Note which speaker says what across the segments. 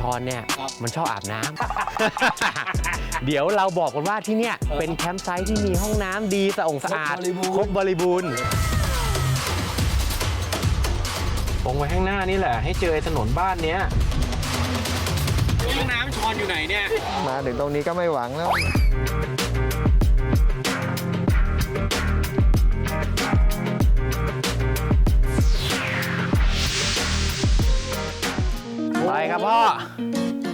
Speaker 1: ชอนเนี่ย
Speaker 2: ครับ
Speaker 1: มันชอบอาบน้ำ เดี๋ยวเราบอกกันว่าที่เนี่ยเป็นแคมป์ไซต์ที่มีห้องน้ำดีสะองสะอาด
Speaker 2: ครบบริบูรณ์
Speaker 1: ครบบริบูรณ์
Speaker 3: ตรงไปข้างหน้านี่แหละ ให้เจอไอ้ถนนบ้านเนี้ย
Speaker 1: ห้องน้ำชอนอยู่ไหนเนี่ย
Speaker 4: มาถึงตรงนี้ก็ไม่หวังแล้ว
Speaker 1: ไปครับพ่อ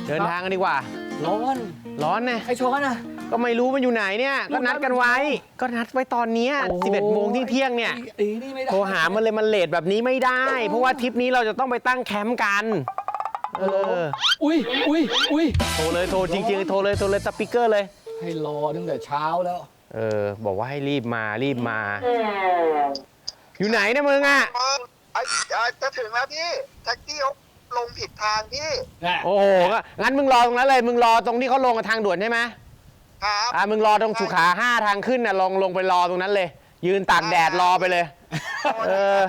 Speaker 1: เดินทางกันดีกว่า
Speaker 2: ร้อน
Speaker 1: ร้อนนะ
Speaker 2: ไอ้ช้อนอะ
Speaker 1: ก็ไม่รู้มันอยู่ไหนเนี่ย ก็นัดกันไว้ ก็นัดไว้ตอนเนี้ย
Speaker 2: โอ้โห
Speaker 1: 11โมงที่เที่ยงๆเนี่ย
Speaker 2: ไอ้นี่ไม่ได้
Speaker 1: โทรหามันเลยมันเลทแบบนี้ไม่ได้ เพราะว่าทริปนี้เราจะต้องไปตั้งแคมป์กัน เออ
Speaker 2: อุ้ยอุ้ยอุ้ย
Speaker 1: โทรเลยโทรจริงๆ โทรเลยโทรเลยสปีกเกอร์เลย
Speaker 2: ให้รอตั้งแต่เช้าแล้ว
Speaker 1: เออ บอกว่าให้รีบมารีบมา อยู่ไหนเนี่ยมึงอะ
Speaker 5: ไอ้ไอ้จะถึงแล้วพี่แท็กซี่เขา ลงผิดทางพี่
Speaker 1: โอ้โหก็งั้นมึงรอตรงนั้นเลย มึงรอตรงที่เขาลงกับทางด่วนใช่ไหม
Speaker 5: ครับ
Speaker 1: อ่ามึงรอตรงสุขาห้าทางขึ้นน่ะลงลงไปรอตรงนั้นเลย ยืนตากแดดรอไปเลย เออ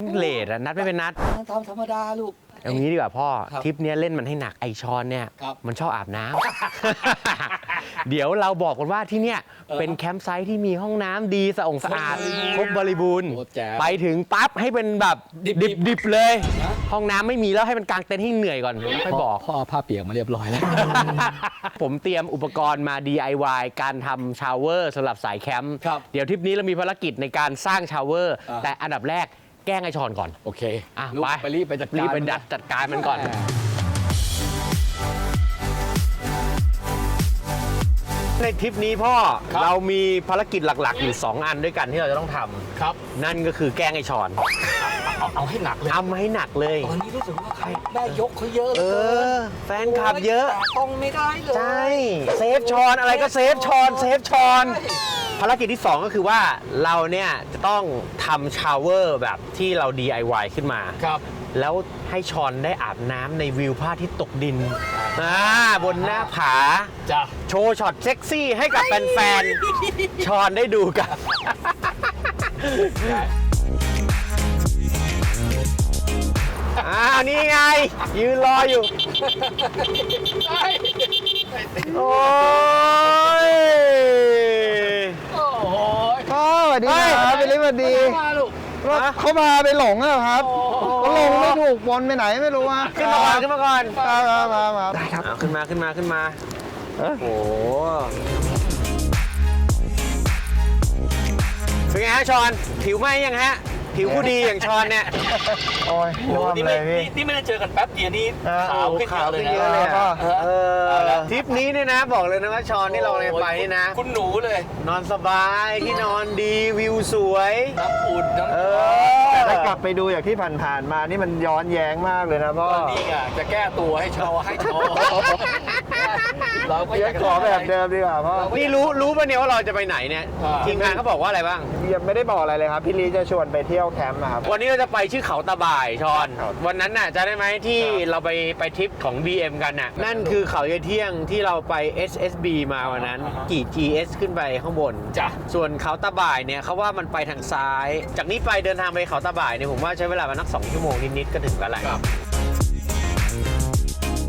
Speaker 5: พี่
Speaker 1: เลทอะนัดไม่เป็นนัด
Speaker 2: ทำธรรมดาลูก
Speaker 1: เอางี้ดีกว่าพ่อ
Speaker 2: ครับ
Speaker 1: ทริปเนี้ยเล่นมันให้หนักไอชอนเนี่ย
Speaker 2: ครับ
Speaker 1: มันชอบอาบน้ำ เดี๋ยวเราบอกกันว่าที่เนี่ย
Speaker 2: เออ
Speaker 1: เป็นแคมป์ไซต์ที่มีห้องน้ำดีสะองสะอาดครบบริบูรณ์
Speaker 2: โอ้แจ๋ว
Speaker 1: ไปถึงปั๊บให้เป็นแบบ
Speaker 2: ดิบๆ
Speaker 1: ดิบดิบเลย
Speaker 2: นะ
Speaker 1: ห้องน้ำไม่มีแล้วให้มันกางเต็นท์ให้เหนื่อยก่อนแล้วค่อยบอก
Speaker 2: พ่อเอาผ้าเปียกมาเรียบร้อยแล้ว
Speaker 1: ผมเตรียมอุปกรณ์มา DIY การทำชาวเวอร์สำหรับสายแคมป์
Speaker 2: ครับ
Speaker 1: เดี๋ยวทริปนี้เรามีภารกิจในการสร้างชาวเวอร์
Speaker 2: อ่า
Speaker 1: แต่อันดับแรก แกล้งไอชอนก่อน
Speaker 2: โอเค
Speaker 1: อะ
Speaker 2: ลูก
Speaker 1: ไป
Speaker 2: ไปรีบไปจัดการ
Speaker 1: รีบไปดัดจัดการมันก่อน ในทริปนี้พ่อ
Speaker 2: ครับ
Speaker 1: เรามีภารกิจหลักๆ อยู่ 2 อันด้วยกันที่เราจะต้องทำ
Speaker 2: ครับ
Speaker 1: นั่นก็คือแกล้งไอชอน
Speaker 2: เอาเอาให้หนักเลย
Speaker 1: ทำให้หนักเลย
Speaker 2: ตอนนี้รู้สึกว่าใครแม่ยกเขาเยอะห
Speaker 1: เอ
Speaker 2: ลืกิน
Speaker 1: อ แฟนคลับเยอะ
Speaker 2: แต่ต้องไม่ได้เลย
Speaker 1: ใช่ เซฟชอนอะไรก็เซฟชอน เซฟชอน ภารกิจที่ 2 ก็คือว่าเราเนี่ยจะต้องทำชาวเวอร์แบบที่เรา DIY ขึ้นมา
Speaker 2: ครับ
Speaker 1: แล้วให้ชอนได้อาบน้ำในวิวพระอาทิตย์ตกดินอ่าบนหน้าผา
Speaker 2: จ้ะ
Speaker 1: โชว์ช็อตเซ็กซี่ให้กับแฟนๆชอนได้ดูกัน อ้าว นี่ไง ยืนรออยู่ โอ้ย
Speaker 2: โอ้โห
Speaker 4: พ่อส วัสดีครับไปลิฟต์สวัสดี
Speaker 2: มาลูก
Speaker 4: ว่าเขาพาไปหลงอะครับเขาลงไม่ถูกวนไปไหนไม่รู้อะ
Speaker 1: ขึ้นมาก่อนขึ้นมาก่อน
Speaker 4: ครับครับครับครับได้ครับ
Speaker 1: เอาขึ้นมาขึ้นมาขึ้นมาโอ้โหเป็นไงฮะชอนผิวไหมยังฮะ ผิวผู้ดีอย่างชอนเนี่ย
Speaker 4: โอ้ยน่วมเลยพี่
Speaker 2: นี่ไม่ได้เจอกันแป๊บเดียวนี่
Speaker 4: เออ
Speaker 2: ขาวขึ้นเยอะเลย
Speaker 4: ขาวขึ้นเยอะ
Speaker 2: นะ
Speaker 4: เลยอะ
Speaker 1: เออทริปนี้เนี่ยนะบอกเลยนะว่าชอนที่เราเลยไปนี่นะ
Speaker 2: คุณหนูเลย
Speaker 1: นอนสบายที่นอนดีวิวสวย
Speaker 2: น้ำอุ่นน้ำ
Speaker 1: เอ
Speaker 4: แต่
Speaker 1: อ
Speaker 4: ถ้ากลับไปดูอย่างที่ผ่านๆมานี่มันย้อนแย้งมากเลยนะพ่อ
Speaker 2: ก็นี่ไงจะแก้ตัวให้ชอให้ชอ เราก็
Speaker 4: เดี๋ยวขอแบบเดิมดีกว่าพ่อ
Speaker 1: นี่รู้รู้ป่ะเนี่ยว่าเราจะไปไหนเนี่ย
Speaker 2: อ่า
Speaker 1: ทีมงานเขาบอกว่าอะไรบ้าง
Speaker 4: ยังไม่ได้บอกอะไรเลยครับ พี่ลีจะชวนไปเที่ยวแคมป์อะครับ
Speaker 1: วันนี้เราจะไปชื่อเขาตาบ่ายชอน
Speaker 4: ครับ
Speaker 1: วันนั้นน่ะจะได้ไหมที่เราไปไปทริปของ BM กันน่ะ นั่นคือเขาเยเที่ยงที่เราไป SSB มาวันนั้น กี่ GS ขึ้นไปข้างบน
Speaker 2: จ้ะ
Speaker 1: ส่วนเขาตาบ่ายเนี่ยเขาว่ามันไปทางซ้าย จากนี้ไปเดินทางไปเขาตาบ่ายเนี่ยผมว่าใช้เวลาประมาณนัก2ชั่วโมงนิดๆก็ถึงกันแหละ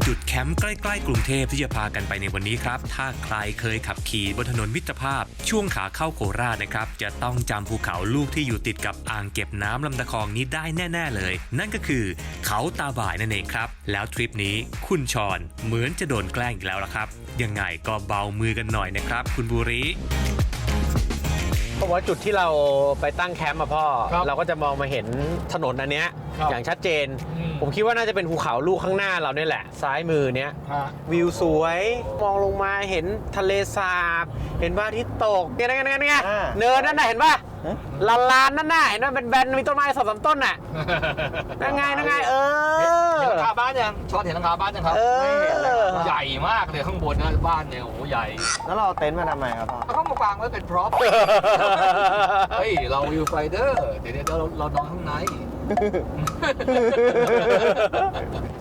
Speaker 6: จุดแคมป์ใกล้ ๆ กรุงเทพที่จะพากันไปในวันนี้ครับ ถ้าใครเคยขับขี่บนถนนมิตรภาพ ช่วงขาเข้าโคราชนะครับ จะต้องจำภูเขาลูกที่อยู่ติดกับอ่างเก็บน้ำลำตะคองนี้ได้แน่ ๆเลย นั่นก็คือเขาตาบ่ายนั่นเองครับ แล้วทริปนี้คุณชอนเหมือนจะโดนแกล้งอีกแล้วละครับ ยังไงก็เบามือกันหน่อยนะครับ คุณบุรี
Speaker 1: เพราะว่าจุดที่เราไปตั้งแคมป์มาพ่อ
Speaker 2: ครับ
Speaker 1: เราก็จะมองมาเห็นถนนอันเนี้ย
Speaker 2: ครับ
Speaker 1: อย่างชัดเจน
Speaker 2: อืม
Speaker 1: ผมคิดว่าน่าจะเป็นภูเขาลูกข้างหน้าเราเนี่ยแหละ ซ้ายมือเนี้ย
Speaker 2: ฮะ
Speaker 1: วิวสวยมองลงมาเห็นทะเลสาบ เห็นพระอาทิตย์ตกเนี่ยนะเนี่ยนะเนี่ย
Speaker 4: อ่า
Speaker 1: เนินนั่นน่ะเห็นป่ะ
Speaker 4: ฮะ
Speaker 1: ลานลานนั่นน่ะเห็นว่าเป็นแบนๆมีต้นไม้สองสามต้นน่ะนั่นไงนั่นไงเออ
Speaker 2: เหลังคาบ้านยังชอตเห็นหลังคาบ้านยังครับ
Speaker 1: เออ
Speaker 2: ไม่เห็นเลยใหญ่มากเลยข้างบนนะบ้านเนี่ยโอ้โหใหญ่
Speaker 4: แล้วเราเอาเต็นท์มาทำไมครับพ่อ
Speaker 2: เอาเข้ามาวางไว้เป็นพร็อพเฮ้ยเราวิวไฟเดอร์เดี๋ยวเดี๋ยวเราเรานอนข้างใน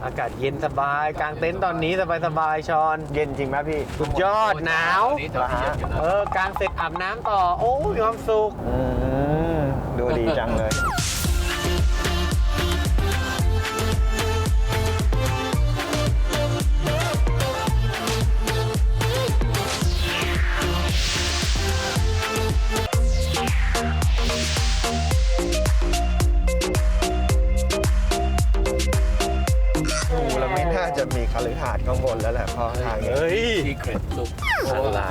Speaker 1: อากาศเย็นสบายกลางเต็นท์ตอนนี้สบายสบายๆชอน
Speaker 4: เย็นจริงไหมพี่
Speaker 1: สุดยอดหนาว
Speaker 2: วันนี้จะเย็นอยู่นะ
Speaker 1: เออกลางเสร็จอาบน้ำต่อ โอ้ยมีความสุข
Speaker 4: อืมดูดีจังเลย ฤหาสน์ข้างบนแล้วแหละพ่อทางนี้
Speaker 1: เฮ้ย
Speaker 2: ซีเครตลูก
Speaker 1: อะไร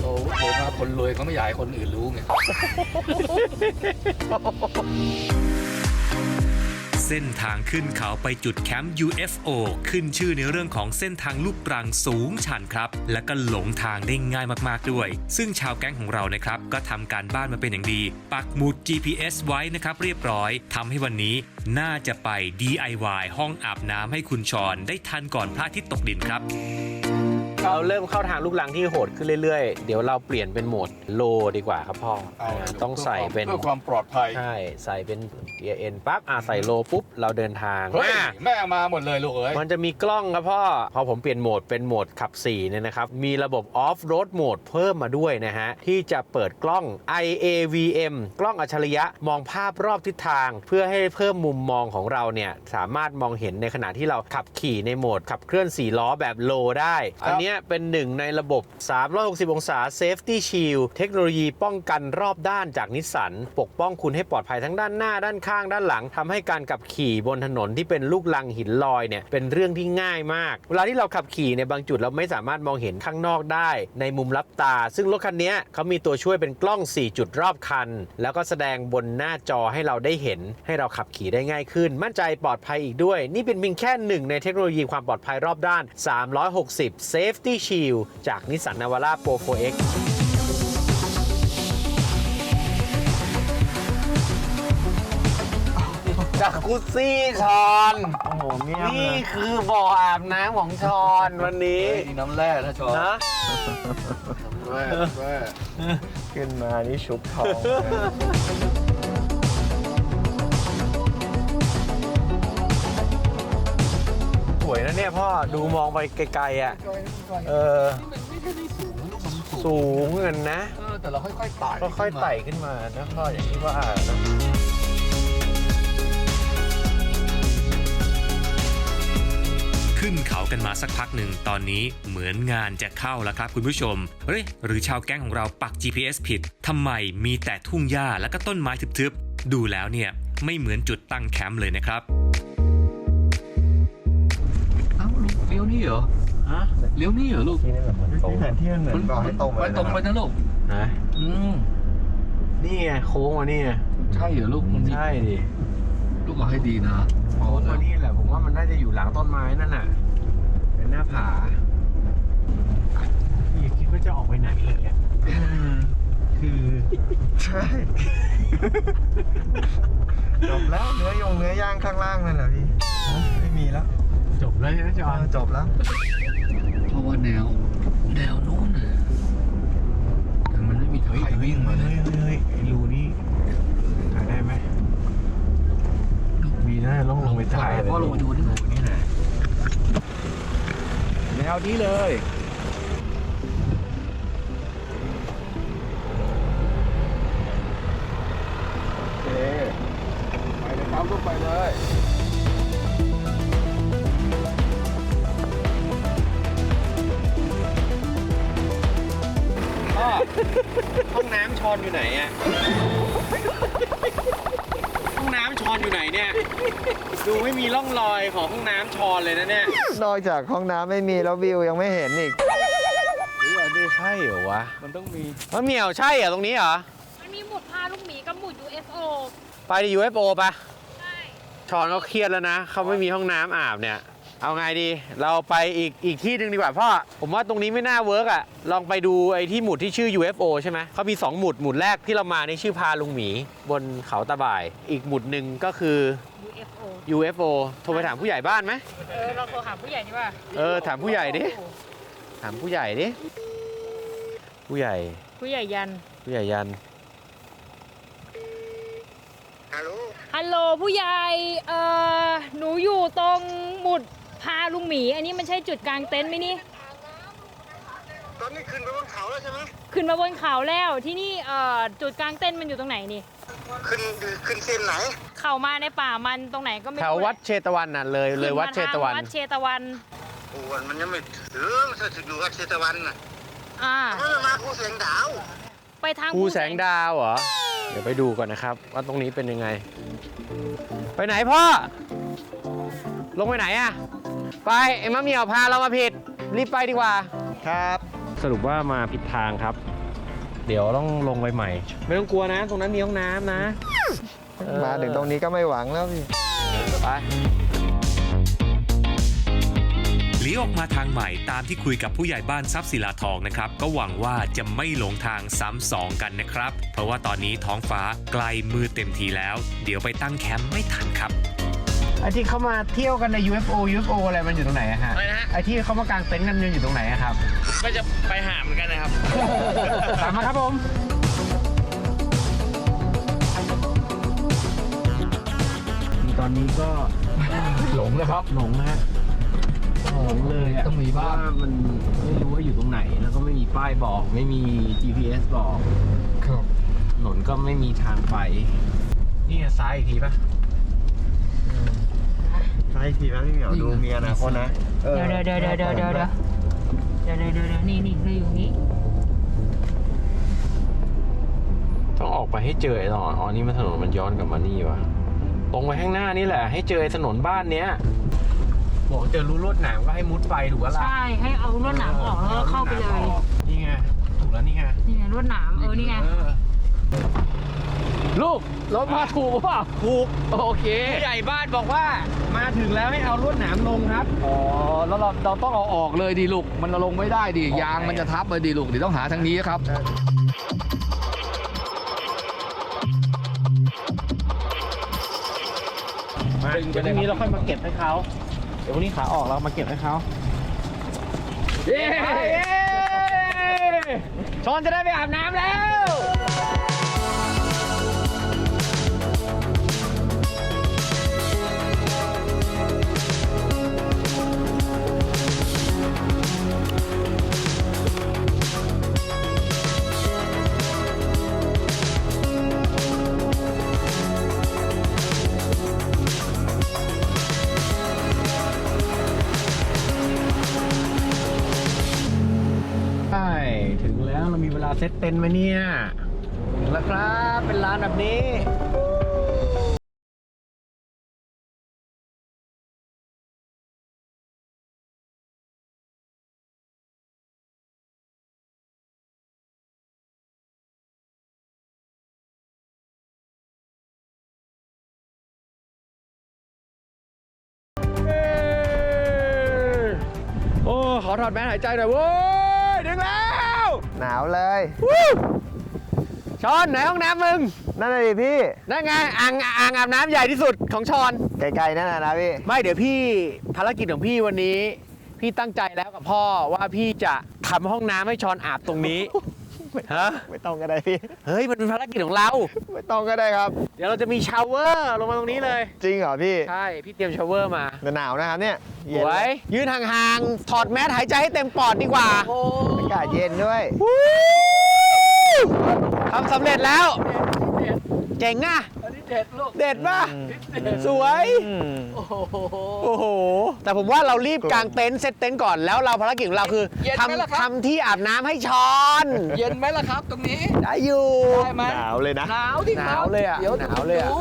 Speaker 2: เขาโดยมากคนรวยเขาไม่อยากให้คนอื่นรู้ไง
Speaker 6: เส้นทางขึ้นเขาไปจุดแคมป์ UFO ขึ้นชื่อในเรื่องของเส้นทางลูกรังสูงชันครับ และก็หลงทางได้ง่ายมากๆด้วย ซึ่งชาวแก๊งของเรานะครับก็ทำการบ้านมาเป็นอย่างดี ปักหมุด GPS ไว้นะครับเรียบร้อยทำให้วันนี้น่าจะไป DIY ห้องอาบน้ำให้คุณชอนได้ทันก่อนพระอาทิตย์ตกดินครับ
Speaker 1: เราเริ่มเข้าทางลูกลังที่โหดขึ้นเรื่อยๆ เดี๋ยวเราเปลี่ยนเป็นโหมดโลดีกว่าครับพ่ออ่าต้องใส่เป็น
Speaker 2: เพื่อความปลอดภัย
Speaker 1: ใช่ใส่เป็นเกียร์เอ็นปั๊บอ่าใส่โลปุ๊บเราเดินทาง
Speaker 2: เฮ้ย
Speaker 1: อ่า
Speaker 2: แม่เอามาหมดเลยลูกเอ้ย
Speaker 1: มันจะมีกล้องครับพ่อ พอผมเปลี่ยนโหมดเป็นโหมดขับ4เนี่ยนะครับ มีระบบ Off Road Mode เพิ่มมาด้วยนะฮะ ที่จะเปิดกล้อง IAVM กล้องอัจฉริยะมองภาพรอบทิศทาง เพื่อให้เพิ่มมุมมองของเราเนี่ย สามารถมองเห็นในขณะที่เราขับขี่ในโหมดขับเคลื่อน 4 ล้อแบบโลได้ อันเนี้ยเป็นหนึ่งในระบบ 360 องศา Safety Shield เทคโนโลยีป้องกันรอบด้านจากนิสสัน ปกป้องคุณให้ปลอดภัยทั้งด้านหน้าด้านข้างด้านหลังทำให้การขับขี่บนถนนที่เป็นลูกลังหินลอยเนี่ยเป็นเรื่องที่ง่ายมาก เวลาที่เราขับขี่ในบางจุดเราไม่สามารถมองเห็นข้างนอกได้ ในมุมลับตา ซึ่งรถคันนี้เขามีตัวช่วยเป็นกล้อง 4 จุดรอบคัน แล้วก็แสดงบนหน้าจอให้เราได้เห็น ให้เราขับขี่ได้ง่ายขึ้น มั่นใจปลอดภัยอีกด้วย นี่เป็นเพียงแค่หนึ่งในเทคโนโลยีความปลอดภัยรอบด้าน 360 Safe Safety Shield จากนิสสันนาวาร่า Pro 4X จากกุซซี่ชอน
Speaker 4: โอ้โหเงียบเล
Speaker 1: นี่
Speaker 4: ย
Speaker 1: คือบ่ออาบน้ำของชอนวันนี้
Speaker 2: เฮ้ยนี่น้ำแร่นะชอน
Speaker 1: นะ
Speaker 2: แร่แร่
Speaker 4: ขึ้นมานี่ชุบทองเลย
Speaker 1: วยนะเนี่ยพ่อดูมองไปไกลๆอะเออสูงเงินนะ
Speaker 2: เออแต่เราค่อยๆไต่
Speaker 1: ก็ค่อยๆไต่ขึ้นมานะพ่ออย่างที่ว่านะ
Speaker 6: ขึ้นเขากันมาสักพักหนึ่งตอนนี้เหมือนงานจะเข้าแล้วครับคุณผู้ชมเฮ้ยหรือชาวแก๊งของเราปัก GPS ผิดทำไมมีแต่ทุ่งหญ้าและก็ต้นไม้ทึบๆ ดูแล้วเนี่ยไม่เหมือนจุดตั้งแคมป์เลยนะครับ
Speaker 2: เอ้าลูกเลี้ยวนี่เหรอ
Speaker 1: ฮะ
Speaker 2: เลี้ยวนี่เหรอลูก
Speaker 4: ที่นี่แบบมันตรงแผนที่มันเหมือนบอกให้ตรงไป
Speaker 2: มันตรงไปนะลูก
Speaker 1: นะ
Speaker 2: อืม
Speaker 1: นี่ไงโค้งมานี่ไง
Speaker 2: ใช่เหรอลูกมันมี
Speaker 1: ใช่ดิ
Speaker 2: ลูกเอาให้ดีนะ
Speaker 1: โค้งมานี่แหละผมว่ามันน่าจะอยู่หลังต้นไม้นั่นน่ะ เป็นหน้าผาอย่าคิดว่าจะออกไปไหนเลยอะคือ
Speaker 4: ใช่จบแล้วเนื้อยงเนื้อย่างข้างล่างนั่นแหละพี่ไม่มีแล้ว
Speaker 1: จบแล้วนะจอ
Speaker 4: เออจบแล้ว
Speaker 2: เพราะว่าแนว แนวนู้นน่ะแต่มันไม่มีใครวิ่งมาเล
Speaker 1: เฮ้
Speaker 2: ย
Speaker 1: ยเฮ้ยไอ้รูนี่ถ่ายได้ไหมมีนะต้องลงไปถ่าย
Speaker 2: พ่อลงมาดูที่หนูนี่แหละแนวนี้เลย อ
Speaker 1: งน้ำชอนอยู่ไหนอะห้องน้ำชอนอยู่ไหนเนี่ย ดูไม่มีร่องรอยของห้องน้ำชอนเลยนะเนี่ย
Speaker 4: นอกจากห้องน้ำไม่มีแล้ววิวยังไม่เห็นอีก
Speaker 1: ใช่เหรอวะ
Speaker 2: มันต้องมี
Speaker 1: มะเหมียวใช่เหรอตรงนี้เหรอ
Speaker 7: มันมีหมุดพาลูกหมีกับหมุด UFO
Speaker 1: ไปดิ UFO ปะ
Speaker 7: ใช่
Speaker 1: ชอนเขาเครียดแล้วนะ เขาไม่มีห้องน้ำอาบเนี่ย เอาไงดี เราไปอีกอีกที่หนึ่งดีกว่าพ่อ ผมว่าตรงนี้ไม่น่าเวิร์กอะ ลองไปดูไอ้ที่หมุดที่ชื่อ UFO ใช่ไหมเขามี 2 หมุด หมุดแรกที่เรามาในชื่อพาลุงหมี บนเขาตะบ่าย อีกหมุดหนึ่งก็คือ
Speaker 7: UFO
Speaker 1: UFO โทรไปถามผู้ใหญ่บ้านไหม
Speaker 7: เออเราโทรหาผู้ใหญ่ดีกว่า
Speaker 1: เออถามผู้ใหญ่ดิ ถามผู้ใหญ่ดิ ผู้ใหญ่
Speaker 7: ผู้ใหญ่ยัน
Speaker 1: ผู้ใหญ่ยัน
Speaker 5: ฮัลโหล
Speaker 7: ฮัลโหลผู้ใหญ่ เอ่อหนูอยู่ตรงหมุด พาลุงหมี อันนี้มันใช่จุดกลางเต็นท์ไหมนี่
Speaker 5: ตอนนี้ขึ้นไปบนเขาแล้วใช่ไหม
Speaker 7: ขึ้นมาบนเขาแล้วที่นี่เอ่อจุดกลางเต็นท์มันอยู่ตรงไหนนี่
Speaker 5: ขึ้นขึ้นเส้นไหน
Speaker 7: เข้ามาในป่ามันตรงไหนก็ไม่
Speaker 1: แถว
Speaker 7: รู้
Speaker 1: วัดเชตวันน่ะเลยเลยวัดเชตวัน
Speaker 7: ขึ้มาทางวัดเชตวัน
Speaker 5: โอ้วันมันยังไม่ถึงถ้าถึงอยู่วัดเชตวันน่ะ
Speaker 7: อ่า
Speaker 5: มันมาภูเสียงดาว
Speaker 7: ไปทาง
Speaker 1: ภูแสงดาวเหรอ เดี๋ยวไปดูก่อนนะครับ ว่าตรงนี้เป็นยังไง ไปไหนพ่อ ลงไปไหนอะไปไปไอ้มะเหมียวพาเรามาผิด รีบไปดีกว่า
Speaker 4: ครับ
Speaker 1: สรุปว่ามาผิดทางครับ เดี๋ยวต้องลงไปใหม่ ไม่ต้องกลัวนะ ตรงนั้นมีห้องน้ำนะ
Speaker 4: มาถึงตรงนี้ก็ไม่หวังแล้วพี่
Speaker 1: ไป
Speaker 6: เลี้ยวออกมาทางใหม่ตามที่คุยกับผู้ใหญ่บ้านทรัพย์ศิลาทองนะครับ ก็หวังว่าจะไม่หลงทางซ้ำสองกันนะครับ เพราะว่าตอนนี้ท้องฟ้าใกล้มืดเต็มทีแล้ว เดี๋ยวไปตั้งแคมป์ไม่ทันครับ
Speaker 1: ไอ้ที่เขามาเที่ยวกันใน UFO UFO อะไรมันอยู่ตรงไหนอะฮะ
Speaker 3: อะไรนะฮะ
Speaker 1: ไอ้ที่เขามากางเต็นท์กันมันอยู่ตรงไหนอะครับ
Speaker 3: ก็จะไปหาเหมือนกันนะครับ
Speaker 1: ตามมาครับผม ตอนนี้ก็
Speaker 2: หลงนะครับ
Speaker 1: หลงนะฮะหลงเลยอะ
Speaker 2: ต้องมีบ้าง
Speaker 1: เพระว่มันไม่รู้ว่าอยู่ตรงไหน แล้วก็ไม่มีป้ายบอก ไม่มี GPS บอก
Speaker 2: ครับ
Speaker 1: ถนนก็ไม่มีทางไป นี่ไงซ้ายอีกทีป่ะ
Speaker 4: ใช่ทีนะพี่เหมียวดูมีอนาคตนะ
Speaker 7: เดี๋ยวเดี๋ยวเดี๋ยวเดี๋ยวเดี๋ยวเดี๋ยวเดี๋ยวเดี๋ยวเดี๋ยวเดี๋ยวเดี๋ยวนี่นี่เราอยู่นี้
Speaker 3: ต้องออกไปให้เจอไอ้ตอนอ๋อนี่มันถนนมันย้อนกลับมานี่วะตรงไปข้างหน้านี่แหละ ให้เจอไอ้ถนนบ้านเนี้ย
Speaker 1: บอกเจอรูลวดหนามก็ให้มุดไปถูกแล้วล่ะ
Speaker 7: ใช่ให้เอาลวดหนามออกแล้วก็เข้าไปเลย
Speaker 1: นี่ไงถูกแล้วนี่ไง
Speaker 7: นี่ไงลวดหนามเออนี่ไง
Speaker 1: เออ
Speaker 2: ลูก รถมาถูกเปล่า
Speaker 1: ถูก
Speaker 2: โอเค
Speaker 1: ผู้ใหญ่บ้านบอกว่ามาถึงแล้วให้เอาลวดหนามลงครับ
Speaker 2: อ๋อแล้วเราเราต้องเอาออกเลยดีลูก มันลงไม่ได้ดิยางมันจะทับเลยดีลูกเดี๋ยวต้องหาทางนี้ครับ
Speaker 1: มาเดี๋ยวพรุ่งนี้เราค่อยมาเก็บให้เขาเดี๋ยวพรุ่งนี้ขาออกเรามาเก็บให้เขา
Speaker 2: เย้
Speaker 1: ชอนจะได้ไปอาบน้ำแล้วาเวลาเซตเต็นไหมเนี่ยถึงแล้วครับ เป็นร้านแบบนี้โอ้ขอถอดแมสหายใจหน่อยเว้ย
Speaker 4: หนาวเลย
Speaker 1: ชอนไหนห้องน้ำมึง
Speaker 4: นั่นเลยดิพี่
Speaker 1: นั่นไงอ่างอ่างอาบน้ำใหญ่ที่สุดของชอน
Speaker 4: ไกลๆนั่นนะนะพี่
Speaker 1: ไม่เดี๋ยวพี่ภารกิจของพี่วันนี้ พี่ตั้งใจแล้วกับพ่อว่าพี่จะทำห้องน้ำให้ชอนอาบตรงนี้ ฮะ
Speaker 4: ไม่ต้องก็ได้พี่
Speaker 1: เฮ้ย มันเป็นภารกิจของเรา
Speaker 4: ไม่ต้องก็ได้ครับ
Speaker 1: เดี๋ยวเราจะมีชาวเวอร์ลงมาตรงนี้เลย
Speaker 4: จริงเหรอพี่
Speaker 1: ใช่ พี่เตรียมชาวเวอร์มา
Speaker 4: แต่หนาวนะครับเนี่ย
Speaker 1: ส
Speaker 4: เย็น
Speaker 1: วยยืนห่างๆ ถอดแมสหายใจให้เต็มปอดดีกว่า
Speaker 4: อากาศเย็นด้วย
Speaker 1: ทำสำเร็จแล้ว เจ๋งอะ
Speaker 2: อันนี้เด็ดลูก
Speaker 1: เด็ดป่ะ สวย
Speaker 2: โอ้โห
Speaker 1: โอ้โห แต่ผมว่าเรารีบกางเต็นท์เซตเต็นท์ก่อนแล้วเราภารกิจของเราคือ
Speaker 2: เย็นไหมล่ะครับ
Speaker 1: ทำทำที่อาบน้ำให้ชอน
Speaker 2: เย็นไหมล่ะครับ ตรงนี้
Speaker 1: ได้อยู่
Speaker 2: ได้ไหม
Speaker 4: หนาวเลยนะ
Speaker 2: หนาวดิครับ
Speaker 1: หนาวเลยอะ
Speaker 2: ดี๋ว
Speaker 1: หนาวเลยอะ
Speaker 2: ดู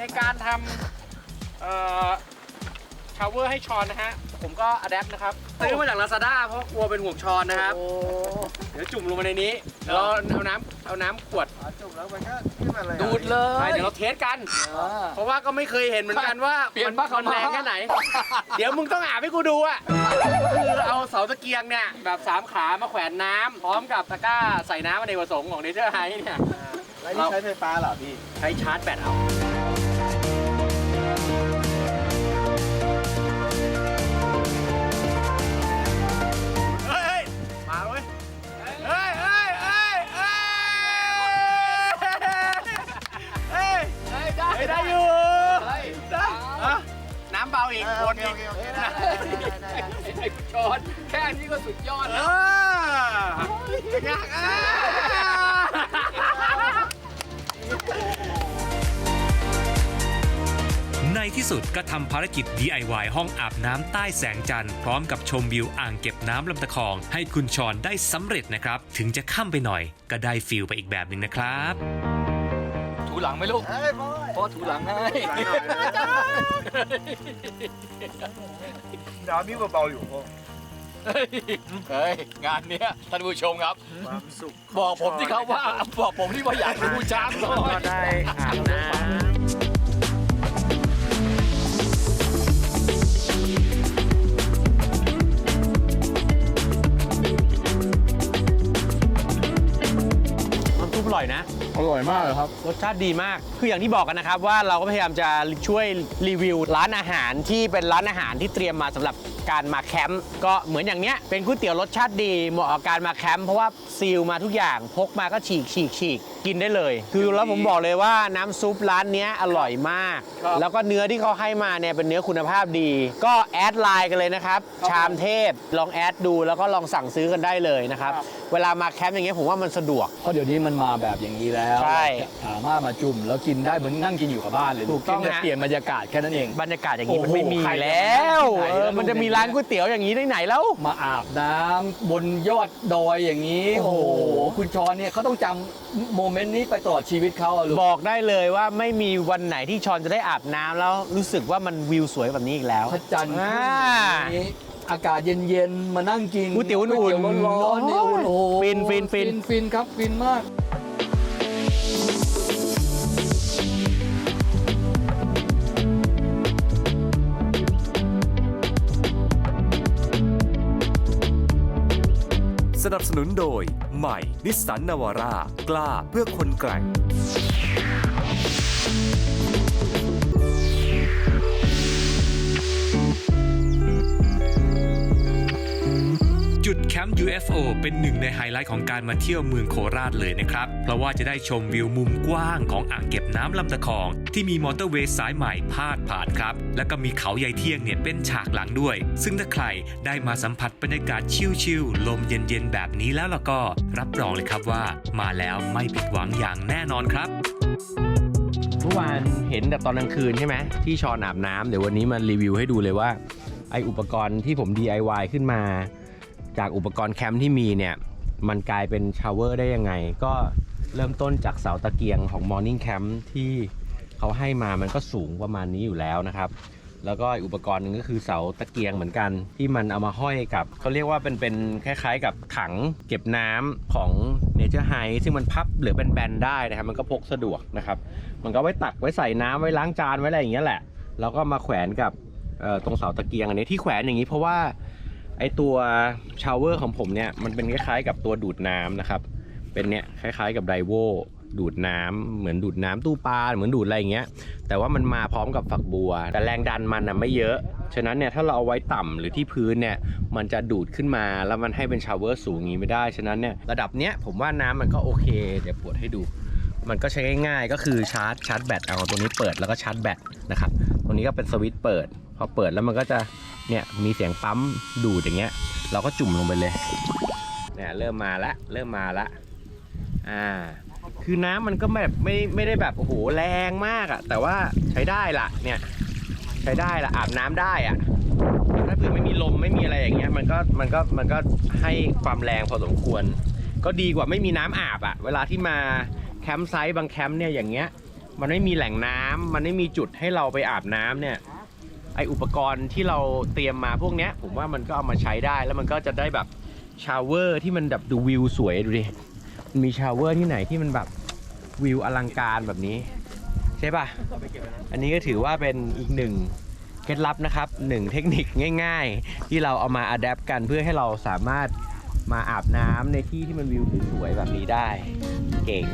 Speaker 1: ในการทำเอ่อชาวเวอร์ให้ชอนนะฮะ ผมก็อัดแอปนะครับซื้อมาจาก Lazada เพราะกลัวเป็นห่วงชอนนะครับ เดี๋ยวจุ่มลงมาในนี้เดี๋ยวเราเอาน้ำเอาน้ำขวด
Speaker 4: จุบแล้วมันก็ขึ้นมาเลย
Speaker 2: ดูดเล
Speaker 1: ไป
Speaker 2: ย
Speaker 1: เดี๋ยวเราเทสกัน
Speaker 2: อ่า
Speaker 1: เพราะว่าก็ไม่เคยเห็นเหมือนกันว่า
Speaker 2: เปลี่ยน
Speaker 1: มั
Speaker 2: ผ้าขาว
Speaker 1: มันแรง
Speaker 2: ม้า
Speaker 1: แค่ไหน เดี๋ยวมึงต้องอาบให้กูดูอะคือเอาเสาตะเกียงเนี่ย แบบสามขามาแขวนน้ำพร้อมกับตะกร้าใส่น้ำอเนกประสงค์ของเนเธอร์ไฮเนี่ย
Speaker 4: แล้วนี่ใช้ไฟฟ้าเหรอพี่
Speaker 1: ใช้ชาร์จแบตเอา อีกวนอีก
Speaker 2: ได้ไอ้จอนแค่นี้ก็สุดยอด
Speaker 1: เอ
Speaker 2: แล้ว
Speaker 1: อเป็นไงอะ
Speaker 6: ในในที่สุดก็ทำภารกิจ DIY ห้องอาบน้ำใต้แสงจันทร์พร้อมกับชมวิวอ่างเก็บน้ำลำตะคอง ให้คุณชอนได้สำเร็จนะครับ ถึงจะค่ำไปหน่อย ก็ได้ฟิลไปอีกแบบหนึ่งนะครับ
Speaker 2: ถูหลังไหมลูก
Speaker 5: เฮ้ยพ่อ
Speaker 2: พ่อถูหลังให้
Speaker 5: น้ำมีเบาๆอยู่พ่อ
Speaker 2: เฮ้ยเฮ้ยงานเนี้ยท่านผู้ชมครับ
Speaker 5: ความสุข
Speaker 2: บอกผมที่เขาว่าบอกผมที่ว่าอยากดูช้างหน่อย
Speaker 1: ก็ได้อาบน้ำน้ำซุปอร่อยนะ
Speaker 4: อร่อยมากเลยครับ
Speaker 1: รสชาติดีมาก คืออย่างที่บอกกันนะครับว่าเราก็พยายามจะช่วยรีวิวร้านอาหารที่เป็นร้านอาหารที่เตรียมมาสำหรับ การมาแคมป์ก็เหมือนอย่างเนี้ยเป็นก๋วยเตี๋ยวรสชาติดีเหมาะกับการมาแคมป์เพราะว่าซีลมาทุกอย่างพกมาก็ฉีกฉีกฉีกกินได้เลย คือแล้วผมบอกเลยว่าน้ำซุปร้านเนี้ยอร่อยมาก
Speaker 2: ครับ
Speaker 1: แล้วก็เนื้อที่เขาให้มาเนี่ยเป็นเนื้อคุณภาพดี ก็แอดไลน์กันเลยนะครับ ชามเทพลองแอดดูแล้วก็ลองสั่งซื้อกันได้เลยนะครับเวลามาแคมป์อย่างเงี้ยผมว่ามันสะดวก
Speaker 2: เพราะเดี๋ยวนี้มันมาแบบอย่างนี้แล้ว
Speaker 1: ใช่
Speaker 2: สามารถมาจุ่มแล้วกินได้เหมือนนั่งกินอยู่กับบ้านเลย
Speaker 1: ถูกต้อง
Speaker 2: เพียแค่
Speaker 1: ฮะ
Speaker 2: เปลี่ยนบรรยากาศแค่นั้นเอง
Speaker 1: บรรยากาศอย่างนี้มัน
Speaker 2: โอ้โห
Speaker 1: ไม่มี
Speaker 2: ใครจะ
Speaker 1: แล้ว
Speaker 2: มานั่งที่ไหน
Speaker 1: เออ
Speaker 2: แล้ว
Speaker 1: มันจะมีร้านก๋วยเตี๋ยวอย่างนี้ได้ไหนแล้ว
Speaker 2: มาอาบน้ำบนยอดดอยอย่างนี้
Speaker 1: โอ้
Speaker 2: โอ้
Speaker 1: โห
Speaker 2: โห คุณชอนเนี่ยเขาต้องจำโมเมนต์นี้ไปตลอดชีวิตเขาอะลูก
Speaker 1: บอกได้เลยว่าไม่มีวันไหนที่ชอนจะได้อาบน้ำแล้วรู้สึกว่ามันวิวสวยแบบนี้อีกแล้ว
Speaker 2: พระจันทร์ขึ้น
Speaker 1: อ่า
Speaker 2: อย่างนี้อากาศเย็นๆ มานั่งกิน
Speaker 1: ก๋วยเตี๋ยวอุ่นๆ
Speaker 2: ก๋วยเตี๋ยวร้อนๆเนี่ยโอ้โห
Speaker 1: ฟินฟินฟิน
Speaker 2: ฟินครับ ฟินมาก
Speaker 8: สนับสนุนโดย ใหม่นิสสันนาวาร่ากล้าเพื่อคนแกร่ง
Speaker 6: จุดแคมป์ UFO เป็นหนึ่งในไฮไลท์ของการมาเที่ยวเมืองโคราชเลยนะครับ เพราะว่าจะได้ชมวิวมุมกว้างของอ่างเก็บน้ำลำตะคอง ที่มีมอเตอร์เวย์สายใหม่พาดผ่านครับ แล้วก็มีเขาใหญ่เที่ยงเนี่ยเป็นฉากหลังด้วย ซึ่งถ้าใครได้มาสัมผัสบรรยากาศชิลๆลมเย็นๆแบบนี้แล้วล่ะก็ รับรองเลยครับว่า มาแล้วไม่ผิดหวังอย่างแน่นอนครับ
Speaker 1: เมื่อวานเห็นแต่ตอนกลางคืนใช่ไหมที่ชอนอาบน้ำเดี๋ยววันนี้มารีวิวให้ดูเลยว่าไออุปกรณ์ที่ผม DIY ขึ้นมา จากอุปกรณ์แคมป์ที่มีเนี่ย มันกลายเป็นชาวเวอร์ได้ยังไง ก็เริ่มต้นจากเสาตะเกียงของ Morning Camp ที่เขาให้มามันก็สูงประมาณนี้อยู่แล้วนะครับ แล้วก็อุปกรณ์หนึ่งก็คือเสาตะเกียงเหมือนกัน ที่มันเอามาห้อยกับเขาเรียกว่าเป็นเป็นคล้ายๆ กับถังเก็บน้ำของ Nature High ซึ่งมันพับหรือเป็นแบนๆได้นะครับ มันก็พกสะดวกนะครับ มันก็ไว้ตักไว้ใส่น้ำไว้ล้างจานไว้อะไรอย่างเงี้ยแหละ แล้วก็มาแขวนกับตรงเสาตะเกียงอันนี้ที่แขวนอย่างนี้เพราะว่า ไอตัวชาวเวอร์ของผมเนี่ยมันเป็นคล้ายๆกับตัวดูดน้ำนะครับ เป็นเนี่ยคล้ายๆกับไดโวดูดน้ำเหมือนดูดน้ำตู้ปลาเหมือนดูดอะไรอย่างเงี้ย แต่ว่ามันมาพร้อมกับฝักบัว แต่แรงดันมันนะไม่เยอะ ฉะนั้นเนี่ยถ้าเราเอาไว้ต่ำหรือที่พื้นเนี่ยมันจะดูดขึ้นมาแล้วมันให้เป็นชาวเวอร์สูงอย่างนี้ไม่ได้ ฉะนั้นเนี่ยระดับเนี้ยผมว่าน้ำมันก็โอเค เดี๋ยวปวดให้ดู มันก็ใช้ง่ายๆ ก็คือชาร์จชาร์จแบตเอาตัวนี้เปิดแล้วก็ชาร์จแบตนะครับตรงนี้ก็เป็นสวิตช์เปิด พอเปิดแล้วมันก็จะเนี่ยมีเสียงปั๊มดูดอย่างเงี้ย เราก็จุ่มลงไปเลยเนี่ยเริ่มมาละเริ่มมาละอ่า คือน้ำมันก็แบบไม่ไม่ได้แบบโอ้โหแรงมากอะแต่ว่าใช้ได้ละเนี่ย ใช้ได้ละอาบน้ำได้อะถ้าเผื่อไม่มีลมไม่มีอะไรอย่างเงี้ย มันก็มันก็มันก็ให้ความแรงพอสมควร ก็ดีกว่าไม่มีน้ำอาบอะเวลาที่มาแคมป์ไซต์บางแคมป์เนี่ยอย่างเงี้ย มันไม่มีแหล่งน้ำมันไม่มีจุดให้เราไปอาบน้ำเนี่ย ไออุปกรณ์ที่เราเตรียมมาพวกเนี้ย ผมว่ามันก็เอามาใช้ได้แล้วมันก็จะได้แบบชาวเวอร์ที่มันแบบดูวิวสวยดูดิมีชาวเวอร์ที่ไหนที่มันแบบวิวอลังการแบบนี้ ใช่ป่ะ อันนี้ก็ถือว่าเป็นอีกหนึ่งเคล็ดลับนะครับหนึ่งเทคนิคง่าย ๆ ที่เราเอามาอัดแอปกันเพื่อให้เราสามารถมาอาบน้ำในที่ที่มันวิวสวยๆแบบนี้ได้ เก๋ง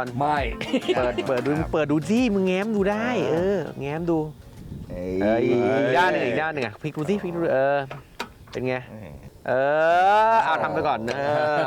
Speaker 1: อน
Speaker 2: ไม่
Speaker 1: เปิดเปิดดูเปิดดูที่มึงแง้มดูได้ เออ แง้มดูเอออีกอีกด้านหนึ่งอีกด้านหนึ่งอะพลิกดูที่พลิกดูเออเป็นไง เออเอาทำไปก่อนเออ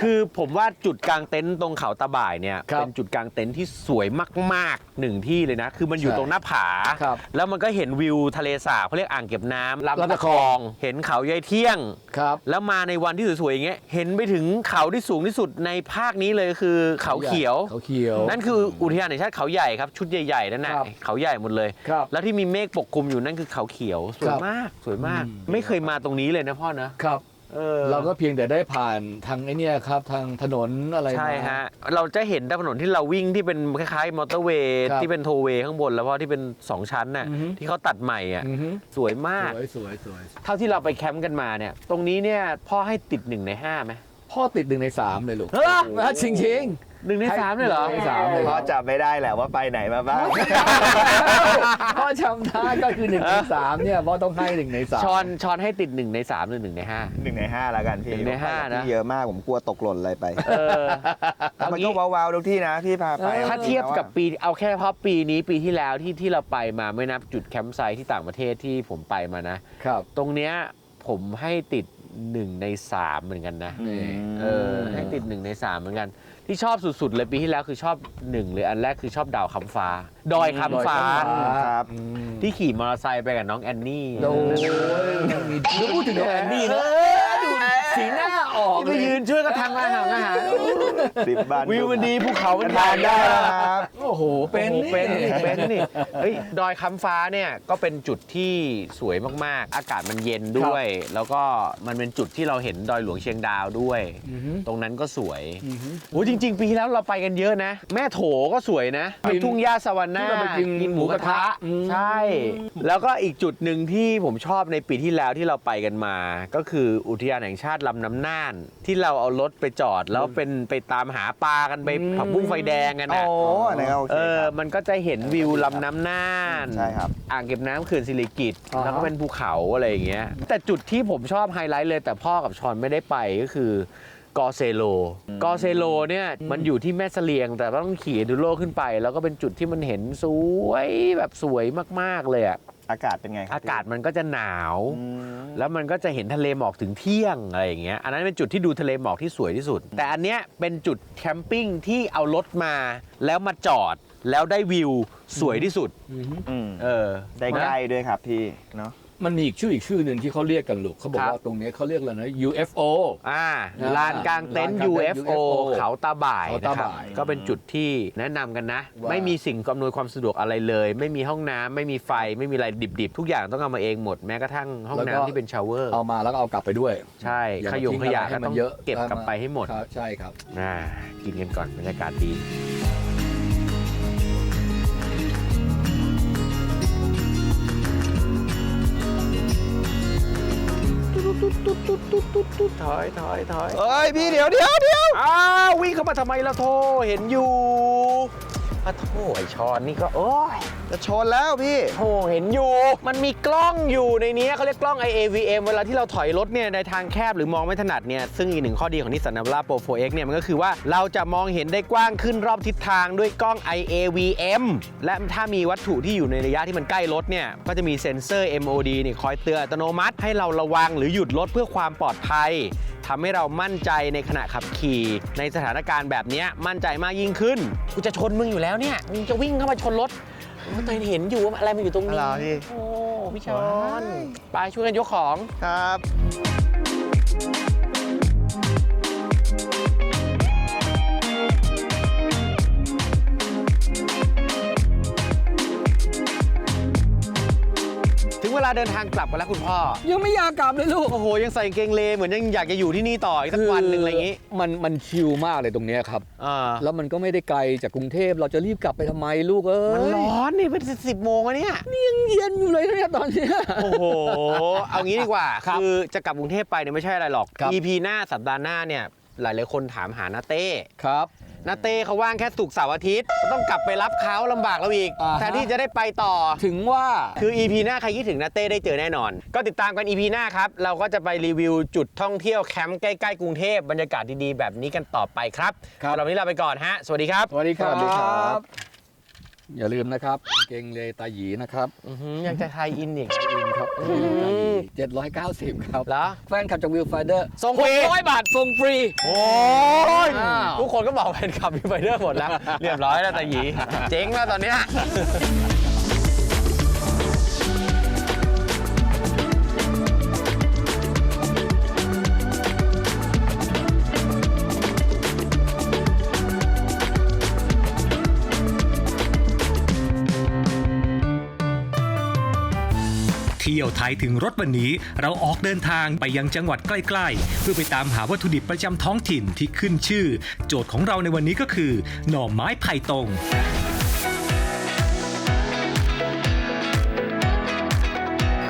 Speaker 1: คือผมว่าจุดกลางเต็นท์ตรงเขาตะบ่ายเนี่ย
Speaker 2: ครับ
Speaker 1: เป็นจุดกลางเต็นท์ที่สวยมากๆหนึ่งที่เลยนะ คือมันอยู่
Speaker 2: ใช่
Speaker 1: ตรงหน้าผา
Speaker 2: ครับ
Speaker 1: แล้วมันก็เห็นวิวทะเลสาบเขาเรียกอ่างเก็บน้ำ
Speaker 2: ลำ
Speaker 1: ลำ
Speaker 2: ตะ
Speaker 1: ตะ
Speaker 2: ค
Speaker 1: ค
Speaker 2: อ
Speaker 1: องงเห็นเขายายเที่ยง
Speaker 2: ครับ
Speaker 1: แล้วมาในวันที่สวยๆอย่างเงี้ยเห็นไปถึงเขาที่สูงที่สุดในภาคนี้เลยคือเขาเขียว
Speaker 2: เขาเขียว
Speaker 1: นั่นคืออุทยานแห่งชาติเขาใหญ่ครับชุดใหญ่ๆนั่นน่ะ
Speaker 2: ครับ
Speaker 1: เขาใหญ่หมดเลย
Speaker 2: ครับ
Speaker 1: แล้วที่มีเมฆปกคลุมอยู่นั่นคือเขาเขียวสวย
Speaker 2: ครับ
Speaker 1: มากสวยมาก
Speaker 2: อืม
Speaker 1: ไม่เคยมาตรงนี้เลยนะพ่อนะ
Speaker 2: ครับ
Speaker 1: เออ
Speaker 2: เราก็เพียงแต่ได้ผ่านทางไอ้เนี่ยครับทางถนนอะไรมา
Speaker 1: ใช่ฮะเราจะเห็นถนนที่เราวิ่งที่เป็นคล้ายๆมอเตอร์เวย์
Speaker 2: ครับ
Speaker 1: ที่เป็นโทเวย์ข้างบนแล้วพ่อที่เป็น 2 ชั้นน่ะ
Speaker 2: อือฮึ
Speaker 1: ที่เขาตัดใหม่อะ
Speaker 2: อือฮึ
Speaker 1: สวยมาก
Speaker 2: สวยสวยสวย
Speaker 1: เท่าที่เราไปแคมป์กันมาเนี่ย ตรงนี้เนี่ยพ่อให้ติดหนึ่งในห้าไหม
Speaker 2: พ่อติดหนึ่งในสามเลยลูก
Speaker 1: เฮ้อ
Speaker 2: นะจริงจริง
Speaker 1: หนึ่งในสามเลยเหรอ
Speaker 2: หนึ่งในสามเลย
Speaker 5: พ่อจำไม่ได้แหละว่าไปไหนมาบ้าง
Speaker 2: พ่อจำได้ก็คือหนึ่งในสามเนี่ยพ่อต้องให้หนึ่งในสาม
Speaker 1: ชอนชอนให้ติดหนึ่งในสามหรือหนึ่งในห้า
Speaker 5: หนึ่งในห้าแล้วกันพี่
Speaker 1: หนึ่งในห้านะ
Speaker 5: พี่เยอะมากผมกลัวตกหล่นอะไรไป
Speaker 1: เออ
Speaker 5: แต่
Speaker 1: เอา
Speaker 5: มัน
Speaker 1: งี้
Speaker 5: ก็ว้าวๆทุกที่นะพี่พาไป
Speaker 1: ถ้าเทียบกับปีเอาแค่เพราะปีนี้ปีที่แล้วที่ที่เราไปมาไม่นับจุดแคมป์ไซต์ที่ต่างประเทศที่ผมไปมานะ
Speaker 2: ครับ
Speaker 1: ตรงเนี้ยผมให้ติดหนึ่งในสามเหมือนกันนะ
Speaker 2: นี่
Speaker 1: เออ ให้ติดหนึ่งในสามเหมือนกัน ที่ชอบสุด ๆ เลยปีที่แล้วคือชอบหนึ่งเลยอันแรกคือชอบดาวคำฟ้า ดอยคำฟ้า
Speaker 2: ดอยคำฟ้า
Speaker 5: ครับ
Speaker 2: อืม
Speaker 1: ที่ขี่มอเตอร์ไซค์ไปกับน้องแอนนี่
Speaker 2: โอ้ยดูพูดถึงแอนดี้นะดู สีหน้าออก
Speaker 1: ไปยืนช่วยกันทำอาหารอาหาร
Speaker 5: สิบบาน
Speaker 1: วิวมันดีภูเขามัน
Speaker 5: ทานได้นะครับ
Speaker 2: โอ้โหเป็น
Speaker 1: โอ้โหเป็นนี่เป็นนี่เฮ้ยดอยคำฟ้าเนี่ยก็เป็นจุดที่สวยมากๆ อากาศมันเย็นด้วย แล้วก็มันเป็นจุดที่เราเห็นดอยหลวงเชียงดาวด้วย
Speaker 2: อือฮึ
Speaker 1: ตรงนั้นก็สวย
Speaker 2: อือฮึ
Speaker 1: โอ้จริง ๆ ปีที่แล้วเราไปกันเยอะนะ แม่โถก็สวยนะ
Speaker 2: กิน
Speaker 1: เป็นทุ่งหญ้าสวรรค์หน้า
Speaker 2: ที่เราไปกิน
Speaker 1: หมูกระทะ
Speaker 2: อืม
Speaker 1: ใช่ แล้วก็อีกจุดหนึ่งที่ผมชอบในปีที่แล้วที่เราไปกันมา ก็คืออุทยานแห่งชาติลำน้ำน่านที่เราเอารถไปจอดแล้วเป็นไปตามหาปลากันไปผักบุ้งไฟแดงกัน
Speaker 5: โอ้
Speaker 1: นะ
Speaker 5: อันไหนก็โอเค
Speaker 1: เออ
Speaker 5: ครับ
Speaker 1: มันก็จะเห็นวิวลำน้ำน่าน
Speaker 5: ใช่ครับ
Speaker 1: อ่างเก็บน้ำเขื่อนสิริกิต
Speaker 2: อ่าฮะ
Speaker 1: แล้วก็เป็นภูเขาอะไรอย่างเงี้ยแต่จุดที่ผมชอบไฮไลท์เลยแต่พ่อกับชอนไม่ได้ไปก็คือ กอเซโล กอเซโลเนี่ยมันอยู่ที่แม่เสลียง แต่ต้องขี่ดูโลขึ้นไป แล้วก็เป็นจุดที่มันเห็นสวยแบบสวยมากๆเลยอะ
Speaker 5: อากาศเป็นไงครับ
Speaker 1: อากาศมันก็จะหนาว
Speaker 5: อืม
Speaker 1: แล้วมันก็จะเห็นทะเลหมอกถึงเที่ยงอะไรอย่างเงี้ย อันนั้นเป็นจุดที่ดูทะเลหมอกที่สวยที่สุด แต่อันเนี้ยเป็นจุดแคมปิ้งที่เอารถมา แล้วมาจอดแล้วได้วิวสวยที่สุด
Speaker 2: อือฮึ
Speaker 5: อืม
Speaker 1: เออ
Speaker 5: ได้ใกล้ด้วยครับพี่เนาะ
Speaker 2: มันมีอีกชื่ออีกชื่อหนึ่งที่เขาเรียกกันลูกเขาบอก
Speaker 1: ครับ
Speaker 2: ว่าตรงนี้เขาเรียกอะไรนะ UFO
Speaker 1: อ่า
Speaker 2: อ่า
Speaker 1: ลานกลางเต็นท์
Speaker 2: ลานกลางเต็นท์
Speaker 1: UFO
Speaker 2: UFO
Speaker 1: เขาตาบ่าย
Speaker 2: เขา
Speaker 1: นะ
Speaker 2: ตา
Speaker 1: ครับ
Speaker 2: บ่าย
Speaker 1: ก็เป็นจุดที่แนะนำกันนะ
Speaker 2: ว่า
Speaker 1: ไม่มีสิ่งอำนวยความสะดวกอะไรเลย ไม่มีห้องน้ำไม่มีไฟไม่มีอะไรดิบๆ ทุกอย่างต้องเอามาเองหมดแม้กระทั่งห้องน้ำที่เป็นชาวเวอร์
Speaker 2: เอามาแล้วก็เอากลับไปด้วย
Speaker 1: ใช่
Speaker 2: อย่า
Speaker 1: ข
Speaker 2: มาย
Speaker 1: ง
Speaker 2: ทิ้ง
Speaker 1: ขยะ
Speaker 2: อะไรให้
Speaker 1: ก็
Speaker 2: มัน
Speaker 1: ต้อง
Speaker 2: เยอะ
Speaker 1: เก็บกลับไปให้หมด
Speaker 2: ครับใช่ครับ
Speaker 1: น่ากินกันก่อนบรรยากาศดี ถอยถอยถอย
Speaker 5: เอ้ยพี่เดี๋ยวเดี๋ยวเดี๋ยว
Speaker 1: อ้าววิ่งเข้ามาทำไมล่ะโทเห็นอยู่ อะโทไอชอนนี่ก็โอ้ย
Speaker 5: จะชนแล้วพี่
Speaker 1: โทเห็นอยู่ มันมีกล้องอยู่ในนี้เขาเรียกกล้อง IAVM เวลาที่เราถอยรถเนี่ยในทางแคบหรือมองไม่ถนัดเนี่ยซึ่งอีกหนึ่งข้อดีของนิสสันน v า r a Pro 4X เนี่ยมันก็คือว่าเราจะมองเห็นได้กว้างขึ้นรอบทิศทางด้วยกล้อง IAVM และถ้ามีวัตถุที่อยู่ในระยะที่มันใกล้รถเนี่ยก็จะมีเซ็นเซอร์ MOD นี่คอยเตือนอัตโนมัติ ให้เราระวังหรือหยุดรถเพื่อความปลอดภัย ทำให้เรามั่นใจในขณะขับขี่ ในสถานการณ์แบบเนี้ยมั่นใจมากยิ่งขึ้น กูจะชนมึงอยู่แล้วเนี่ย มึงจะวิ่งเข้ามาชนรถมึงตอนเห็นอยู่ว่าอะไรมันอยู่ตรงนี้
Speaker 5: อะไรพี่
Speaker 1: โอ้พี่ชอนไปช่วยกันยกของ
Speaker 5: ครับ
Speaker 1: เวลาเดินทางกลับกันแล้วคุณพ่อ
Speaker 2: ยังไม่อยากกลับเลยลูก
Speaker 1: โอ้โห ยังใส่กางเกงเลเหมือนยังอยากจะอยู่ที่นี่ต่ออีกสักวันหนึ่งอะไรอย่างงี้
Speaker 2: มันมันชิลมากเลยตรงเนี้ยครับ
Speaker 1: อ่า
Speaker 2: แล้วมันก็ไม่ได้ไกลจากกรุงเทพเราจะรีบกลับไปทำไมลูกเอ้ย
Speaker 1: มันร้อนนี่เป็นสิบโมงแล้วเนี่ย
Speaker 2: ยังเย็นอยู่เลยเนี่ยตอนเนี้ย
Speaker 1: โอ้โห เอางี้ดีกว่า
Speaker 2: ครับ
Speaker 1: คือจะกลับกรุงเทพไปเนี่ยไม่ใช่อะไรหรอก
Speaker 2: ครับ
Speaker 1: EP หน้าสัปดาห์หน้าเนี่ย หลายๆคนถามหานาเต้
Speaker 2: ครับ
Speaker 1: นาเต้เขาว่างแค่ศุกร์เสาร์อาทิตย์ก็ต้องกลับไปรับเขาลำบากเราอีก
Speaker 2: อ่าฮะ
Speaker 1: แทนที่จะได้ไปต่อ
Speaker 2: ถึงว่า
Speaker 1: คือ EP หน้าใครคิดถึงนาเต้ได้เจอแน่นอน ก็ติดตามกัน EP หน้าครับ เราก็จะไปรีวิวจุดท่องเที่ยวแคมป์ใกล้ๆกรุงเทพบรรยากาศดีๆ แบบนี้กันต่อไปครับ
Speaker 2: ครับ
Speaker 1: สำหรับวันนี้ลาไปก่อนฮะ สวัสดีครับ
Speaker 2: สวัสดีครับ
Speaker 5: สวัสดีครับ
Speaker 2: อย่าลืมนะครับกางเกงเลยตาหยีนะครับ
Speaker 1: อื้อหือยังจะไทยอินอีก
Speaker 2: อินครับ
Speaker 1: อืม
Speaker 2: เจ็ดร้อยเก้าสิบครับ
Speaker 1: เหรอ
Speaker 2: แฟนขับจากวิวไฟเดอร์
Speaker 1: ส่งฟรี
Speaker 2: ร้อยบาทส่งฟรี
Speaker 1: โอ้ย
Speaker 2: อ้าว
Speaker 1: ทุกคนก็บอกเป็นขับมีไฟเดอร์หมดแล้ว เรียบร้อยแล้วแต่หยีเจ๊งแล้วตอนเนี้ย
Speaker 6: ที่ยถึงรถวันนี้ เราออกเดินทางไปยังจังหวัดใกล้ ๆ เพื่อไปตามหาวัตถุดิบประจำท้องถิ่นที่ขึ้นชื่อ โจทย์ของเราในวันนี้ก็คือ หน่อไม้ไผ่ตรง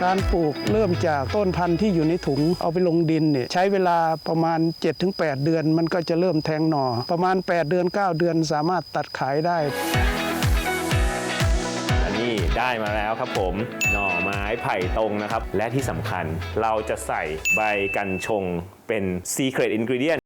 Speaker 9: การปลูกเริ่มจากต้นพันธุ์ที่อยู่ในถุงเอาไปลงดินเนี่ยใช้เวลาประมาณ 7-8 เดือน มันก็จะเริ่มแทงหน่อ ประมาณ 8 เดือน 9 เดือนสามารถตัดขายได้
Speaker 3: นี่ได้มาแล้วครับผม หน่อไม้ไผ่ตรงนะครับ และที่สำคัญเราจะใส่ใบกัญชงเป็น secret ingredient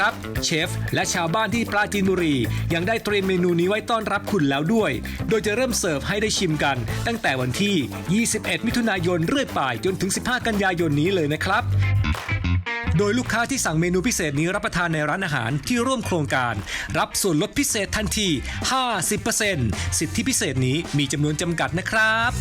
Speaker 6: ครับ เชฟและชาวบ้านที่ปราจีนบุรี ยังได้เตรียมเมนูนี้ไว้ต้อนรับคุณแล้วด้วย โดยจะเริ่มเสิร์ฟให้ได้ชิมกัน ตั้งแต่วันที่ 21 มิถุนายนเรื่อยไปจนถึง 15 กันยายนนี้เลยนะครับโดยลูกค้าที่สั่งเมนูพิเศษนี้รับประทานในร้านอาหารที่ร่วมโครงการ รับส่วนลดพิเศษทันที 50%สิทธิพิเศษนี้มีจำนวนจำกัดนะครับ